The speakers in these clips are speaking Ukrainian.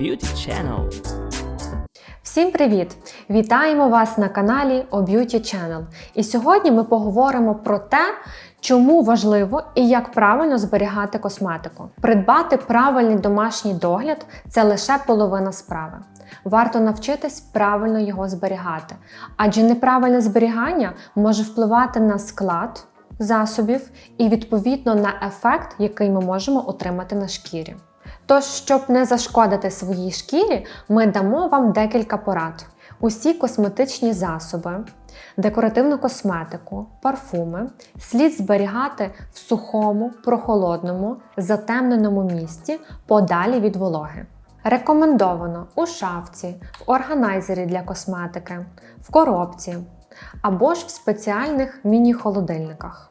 Beauty Channel. Всім привіт! Вітаємо вас на каналі O Beauty Channel. І сьогодні ми поговоримо про те, чому важливо і як правильно зберігати косметику. Придбати правильний домашній догляд це лише половина справи. Варто навчитись правильно його зберігати, адже неправильне зберігання може впливати на склад засобів і відповідно на ефект, який ми можемо отримати на шкірі. Тож, щоб не зашкодити своїй шкірі, ми дамо вам декілька порад. Усі косметичні засоби, декоративну косметику, парфуми слід зберігати в сухому, прохолодному, затемненому місці подалі від вологи. Рекомендовано у шафці, в органайзері для косметики, в коробці або ж в спеціальних міні-холодильниках.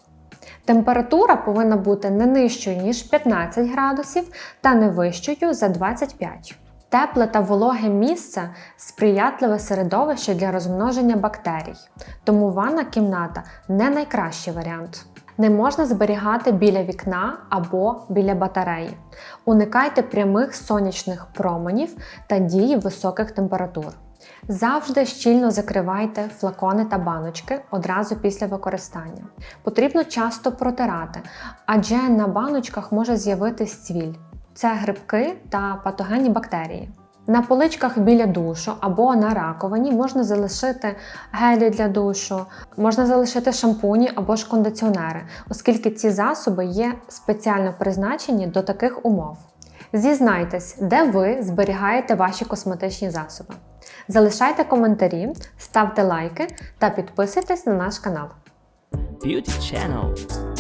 Температура повинна бути не нижчою, ніж 15 градусів та не вищою за 25. Тепле та вологе місце сприятливе середовище для розмноження бактерій, тому ванна кімната не найкращий варіант. Не можна зберігати біля вікна або біля батареї. Уникайте прямих сонячних променів та дії високих температур. Завжди щільно закривайте флакони та баночки одразу після використання. Потрібно часто протирати, адже на баночках може з'явитись цвіль. Це грибки та патогенні бактерії. На поличках біля душу або на раковині можна залишити гелі для душу, можна залишити шампуні або ж кондиціонери, оскільки ці засоби є спеціально призначені до таких умов. Зізнайтесь, де ви зберігаєте ваші косметичні засоби. Залишайте коментарі, ставте лайки та підписуйтесь на наш канал. Beauty Channel.